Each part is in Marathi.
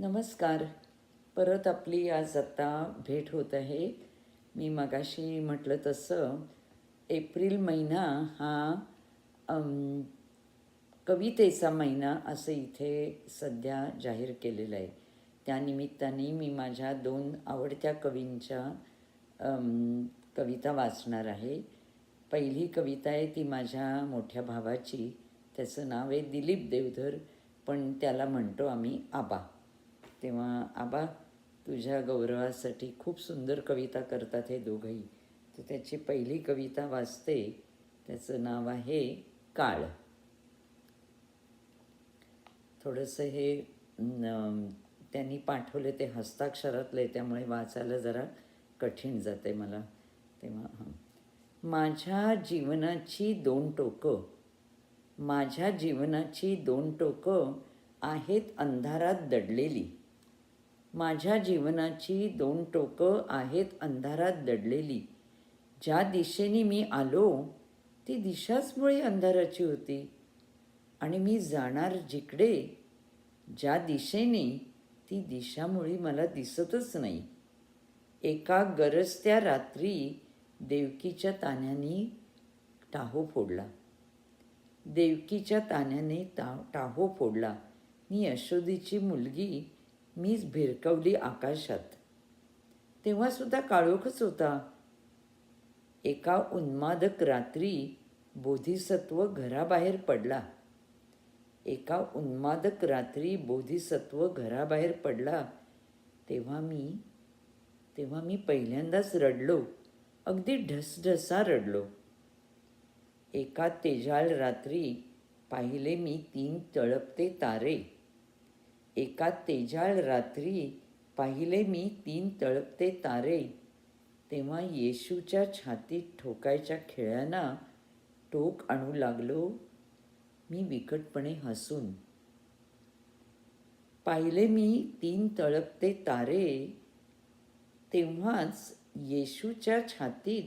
नमस्कार. परत आपली आज आत्ता भेट होत आहे. मी मगाशी म्हटलं तसं एप्रिल महिना हा कवितेचा महिना असं इथे सध्या जाहीर केलेलं आहे. त्यानिमित्ताने मी माझ्या दोन आवडत्या कवींच्या कविता वाचणार आहे. पहिली कविता आहे ती माझ्या मोठ्या भावाची. त्याचं नाव आहे दिलीप देवधर पण त्याला म्हणतो आम्ही आबा. तेव्हा आबा तुझ्या गौरवासाठी खूप सुंदर कविता करतात हे दोघंही. तर त्याची पहिली कविता वाचते. त्याचं नाव आहे काळ. थोडंसं हे त्यांनी पाठवले ते हस्ताक्षरातलं आहे त्यामुळे वाचायला जरा कठीण जाते मला. तेव्हा हां. माझ्या जीवनाची दोन टोकं माझ्या जीवनाची दोन टोकं आहेत अंधारात दडलेली. माझ्या जीवनाची दोन टोकं आहेत अंधारात दडलेली. ज्या दिशेने मी आलो ती दिशाचमुळे अंधाराची होती. आणि मी जाणार जिकडे ज्या दिशेने ती दिशामुळे मला दिसतच नाही. एका गरजत्या रात्री देवकीच्या तान्याने टाहो फोडला. देवकीच्या तान्याने ता टाहो फोडला. मी यशोदीची मुलगी मीच भिरकवली आकाशात. तेव्हासुद्धा काळोखच होता. एका उन्मादक रात्री बोधिसत्व घराबाहेर पडला. एका उन्मादक रात्री बोधिसत्व घराबाहेर पडला. तेव्हा मी तेव्हा मी पहिल्यांदाच रडलो. अगदी ढसढसा रडलो. एका तेजाळ रात्री पाहिले मी तीन तळपते तारे. एका तेजाळ रात्री पाहिले मी तीन तळपते तारे. तेव्हा येशूच्या छातीत ठोकायच्या खेळ्यांना टोक आणू लागलो. मी बिकटपणे हसून. पाहिले मी तीन तळपते तारे. तेव्हाच येशूच्या छातीत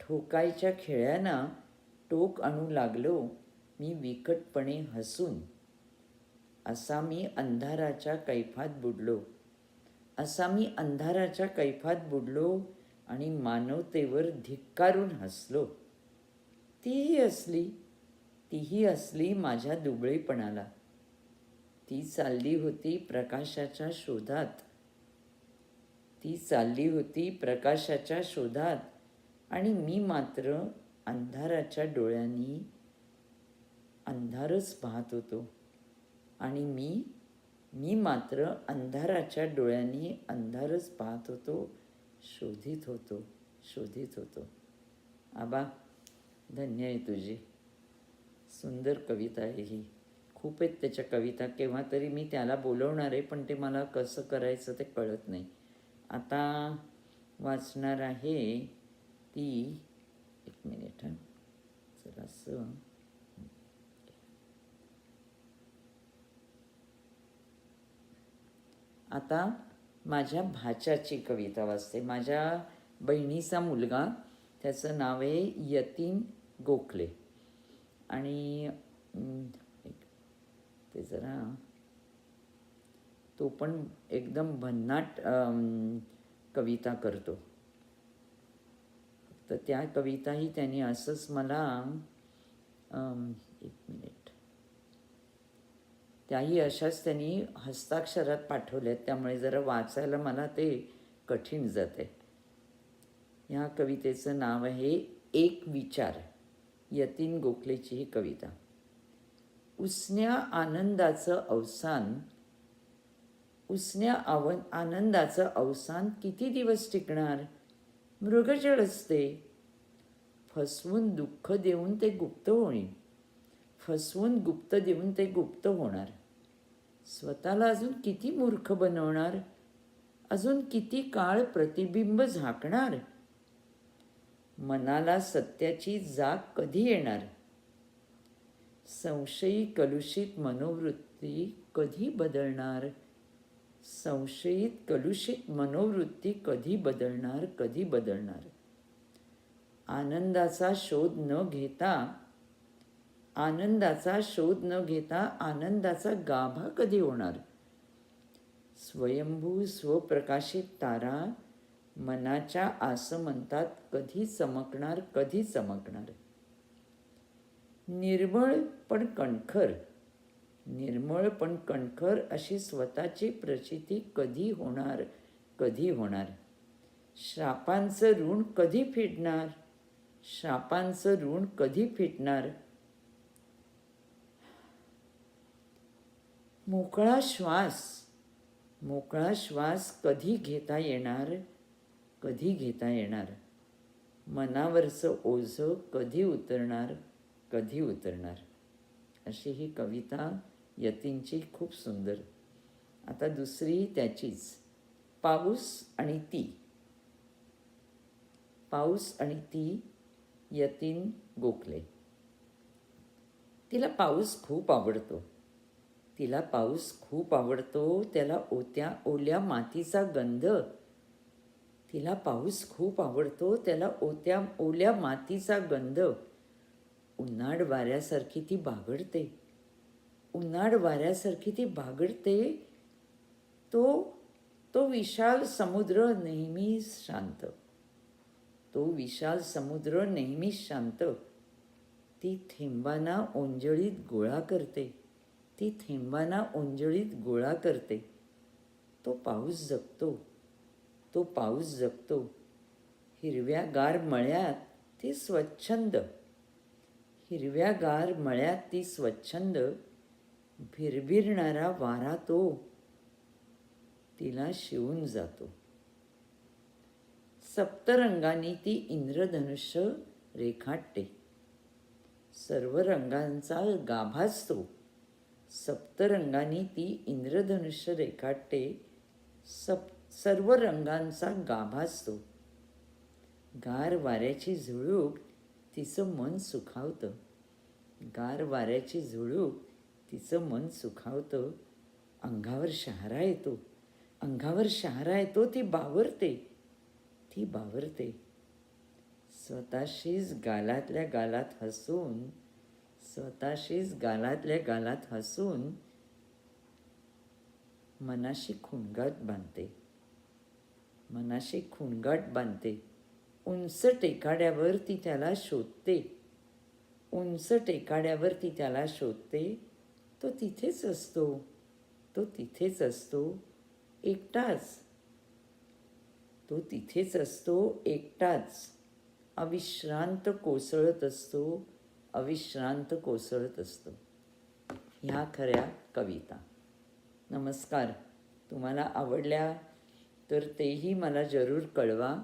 ठोकायच्या खेळ्यांना टोक आणू लागलो. मी विकटपणे हसून. असा मी अंधाराच्या कैफात बुडलो. असा मी अंधाराच्या कैफात बुडलो आणि मानवतेवर धिक्कारून हसलो. तीही असली तीही असली माझ्या दुबळेपणाला. ती चालली होती प्रकाशाच्या शोधात. ती चालली होती प्रकाशाच्या शोधात आणि मी मात्र अंधाराच्या डोळ्यांनी अंधारच पाहत होतो. आणि मी मी मात्र अंधाराच्या डोळ्यांनी अंधारच पाहत होतो शोधित होतो शोधित होतो. आबा धन्य आहे तुझी. सुंदर कविता आहे ही. खूप आहेत त्याच्या कविता केव्हा तरी मी त्याला बोलवणार आहे पण ते मला कसं करायचं ते कळत नाही. आता वाचणार आहे ती एक मिनिट हां. जरासं आता माझ्या भाच्याची कविता वाचते. माझ्या बहिणीचा मुलगा त्याचं नाव आहे यतीन गोखले. आणि ते जरा तो पण एकदम भन्नाट कविता करतो. तर त्या कविताही त्यांनी असंच मला एक मिनिट. त्याही अशाच त्यांनी हस्ताक्षरात पाठवल्यात त्यामुळे जरा वाचायला मला ते कठीण जाते. ह्या कवितेचं नाव आहे एक विचार. यतीन गोखलेची ही कविता. उसन्या आनंदाचं अवसान उसन्या आव आनंदाचं अवसान किती दिवस टिकणार? मृगजळ असते. फसवून दुःख देऊन ते गुप्त होईल. फसवून गुप्त देऊन ते गुप्त होणार. स्वतःला अजून किती मूर्ख बनवणार? अजून किती काळ प्रतिबिंब झाकणार? मनाला सत्याची जाग कधी येणार? संशयी कलुषित मनोवृत्ती कधी बदलणार? संशयित कलुषित मनोवृत्ती कधी बदलणार कधी बदलणार? आनंदाचा शोध न घेता आनंदाचा शोध न घेता आनंदाचा गाभा कधी होणार? स्वयंभू स्वप्रकाशित तारा मनाच्या आसमंतात कधी चमकणार कधी चमकणार? निर्मळ पण कणखर निर्मळ पण कणखर अशी स्वतःची प्रचिती कधी होणार कधी होणार? श्रापांचं ऋण कधी फिटणार? श्रापांचं ऋण कधी फिटणार? मोकळा श्वास मोकळा श्वास कधी घेता येणार? कधी घेता येणार? मनावरचं ओझं कधी उतरणार? कधी उतरणार? अशी ही कविता यतींची खूप सुंदर. आता दुसरी त्याचीच. पाऊस आणि ती. पाऊस आणि ती यतीन गोखले. तिला पाऊस खूप आवडतो. तिला पाऊस खूप आवडतो त्याला ओत्या ओल्या मातीचा गंध. तिला पाऊस खूप आवडतो त्याला ओत्या ओल्या मातीचा गंध. उन्हाळ वाऱ्यासारखी ती बागडते. उन्हाळ वाऱ्यासारखी ती बागडते. तो तो विशाल समुद्र नेहमी शांत. तो विशाल समुद्र नेहमीच शांत. ती थेंबांना ओंजळीत गोळा करते. ती थेंबांना ओंजळीत गोळा करते. तो पाऊस जगतो. तो पाऊस जगतो. हिरव्यागार मळ्यात ती स्वच्छंद. हिरव्यागार मळ्यात ती स्वच्छंद. भिरभिरणारा वारा तो. तिला शिवून जातो. सप्तरंगांनी ती इंद्रधनुष्य रेखाटते. सर्व रंगांचा गाभाच तो. सप्तरंगांनी ती इंद्रधनुष्य रेखाटते. सप सर्व रंगांचा गाभासतो गार वाऱ्याची झुळूक तिचं मन सुखावतं. गार वाऱ्याची झुळूक तिचं मन सुखावतं. अंगावर शहारा येतो. अंगावर शहारा येतो ती बावरते. ती बावरते. स्वतःशीच गालातल्या गालात हसून स्वतःशीच गालातल्या गालात हसून मनाशी खुणगट बांधते. मनाशी खुणगट बांधते. उंच टेकाड्यावर ती त्याला शोधते. उंच टेकाड्यावर ती त्याला शोधते. तो तिथेच असतो. तो तिथेच असतो. एकटाच. तो तिथेच असतो. एकटाच. अविश्रांत कोसळत असतो. अविश्रांत कोसळत असतो. ह्या खऱ्या कविता. नमस्कार. तुम्हाला आवडल्या तर तेही मला जरूर कळवा.